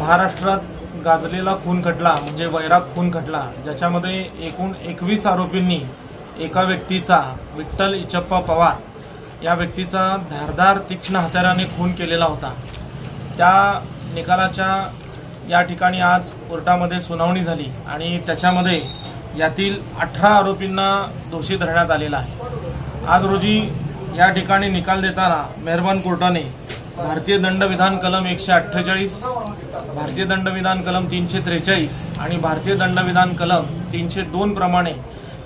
महाराष्ट्रात गाजलेला खून खटला म्हणजे वैराग खून खटला ज्याच्यामध्ये एकूण एकवीस आरोपींनी एका व्यक्तीचा विठ्ठल इचप्पा पवार या व्यक्तीचा धारदार तीक्ष्ण हत्याराने खून केलेला होता. त्या निकालाच्या या ठिकाणी आज कोर्टामध्ये सुनावणी झाली आणि त्याच्यामध्ये यातील अठरा आरोपींना दोषी धरण्यात आलेला आहे. आज रोजी या ठिकाणी निकाल देताना मेहरबान कोर्टाने भारतीय दंडविधान कलम एकशे अठ्ठेचाळीस भारतीय दंडविधान कलम तीनशे त्रेचाळीस आणि भारतीय दंडविधान कलम तीनशे दोन प्रमाणे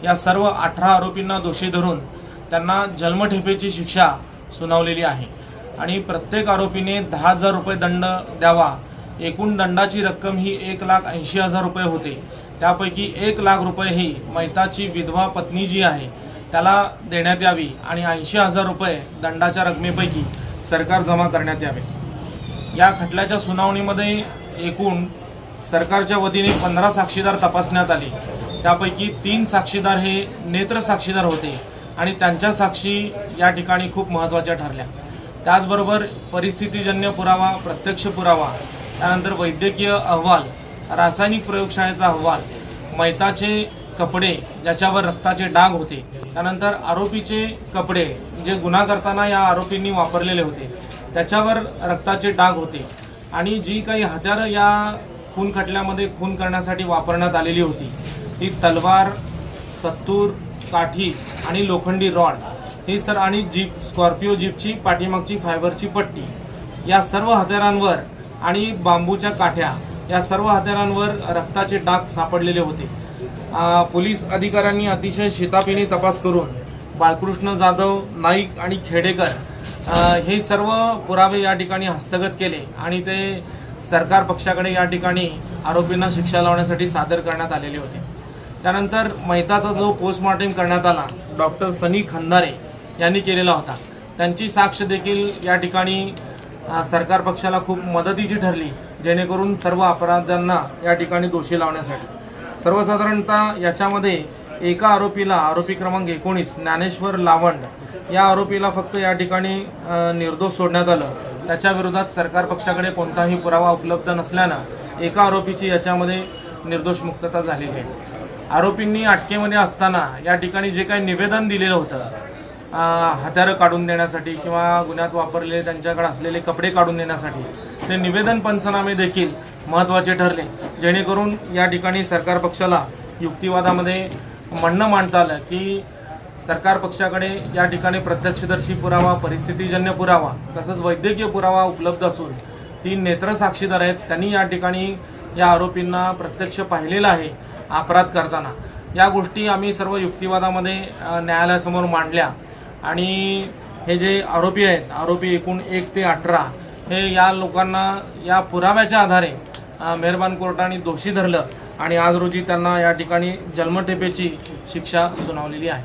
या सर्व अठरा आरोपींना दोषी धरून त्यांना जन्मठेपेची शिक्षा सुनावलेली आहे. आणि प्रत्येक आरोपीने दहा हजार रुपये दंड द्यावा. एकूण दंडाची रक्कम ही एक लाख ऐंशी हजार रुपये होते. त्यापैकी एक लाख रुपये ही मैताची विधवा पत्नी जी आहे त्याला देण्यात यावी आणि ऐंशी हजार रुपये दंडाच्या रकमेपैकी सरकार जमा करण्यात यावे. या खटल्याच्या सुनावणीमध्ये एकूण सरकारच्या वतीने पंधरा साक्षीदार तपासण्यात आले. त्यापैकी तीन साक्षीदार हे नेत्र साक्षीदार होते आणि त्यांच्या साक्षी या ठिकाणी खूप महत्त्वाच्या ठरल्या. त्याचबरोबर परिस्थितीजन्य पुरावा प्रत्यक्ष पुरावा त्यानंतर वैद्यकीय अहवाल रासायनिक प्रयोगशाळेचा अहवाल मैताचे कपडे ज्याच्यावर रक्ताचे डाग होते त्यानंतर आरोपीचे कपडे जे गुन्हा करताना या आरोपींनी वापरलेले होते. त्याच्यावर रक्ताचे डाग होते. आणि जी काही हत्यारं या खून खटल्यामध्ये खून करण्यासाठी वापरण्यात आलेली होती ती तलवार सत्तूर काठी आणि लोखंडी रॉड ही सर आणि जीप स्कॉर्पिओ जीपची पाठीमागची फायबरची पट्टी या सर्व हत्यारांवर आणि बांबूच्या काठ्या या सर्व हत्यारांवर रक्ताचे डाग सापडलेले होते. पोलीस अधिकाऱ्यांनी अतिशय शेतापिनी तपास करून बाळकृष्ण जाधव नाईक आणि खेडेकर हे सर्व पुरावे या ठिकाणी हस्तगत केले आणि ते सरकार पक्षाकडे या ठिकाणी आरोपींना शिक्षा लावण्यासाठी सादर करण्यात आलेले होते. त्यानंतर मैताचा जो पोस्टमॉर्टम करण्यात आला डॉक्टर सनी खंदारे यांनी केलेला होता. त्यांची साक्ष देखील या ठिकाणी सरकार पक्षाला खूप मदतीची ठरली जेणेकरून सर्व अपराध्यांना या ठिकाणी दोषी लावण्यासाठी. सर्वसाधारणतः याच्यामध्ये एका आरोपीला आरोपी क्रमांक एकोणीस ज्ञानेश्वर लावंड या आरोपीला फक्त या ठिकाणी निर्दोष सोडण्यात आलं. त्याच्या विरोधात सरकार पक्षाकडे कोणताही पुरावा उपलब्ध नसल्यानं एका आरोपीची याच्यामध्ये निर्दोष मुक्तता झालेली आहे. आरोपींनी अटकेमध्ये असताना या ठिकाणी जे काही निवेदन दिलेलं होतं हत्यारं काढून देण्यासाठी किंवा गुन्ह्यात वापरलेले त्यांच्याकडे असलेले कपडे काढून देण्यासाठी ते निवेदन पंचनामे देखील महत्त्वाचे ठरले. जेणेकरून या ठिकाणी सरकार पक्षाला युक्तिवादामध्ये म्हणणं मांडता आलं की सरकार पक्षाकडे या ठिकाणी प्रत्यक्षदर्शी पुरावा परिस्थितीजन्य पुरावा तसंच वैद्यकीय पुरावा उपलब्ध असून तीन नेत्र साक्षीदार आहेत. त्यांनी या ठिकाणी या आरोपींना प्रत्यक्ष पाहिलेलं आहे अपराध करताना. या गोष्टी आम्ही सर्व युक्तिवादामध्ये न्यायालयासमोर मांडल्या. आणि हे जे आरोपी आहेत आरोपी एकूण एक ते अठरा हे या लोकांना या पुराव्याच्या आधारे मेहरबान कोर्टाने दोषी धरलं. आणि आज रोजी त्यांना या ठिकाणी जन्मठेपेची शिक्षा सुनावलेली आहे.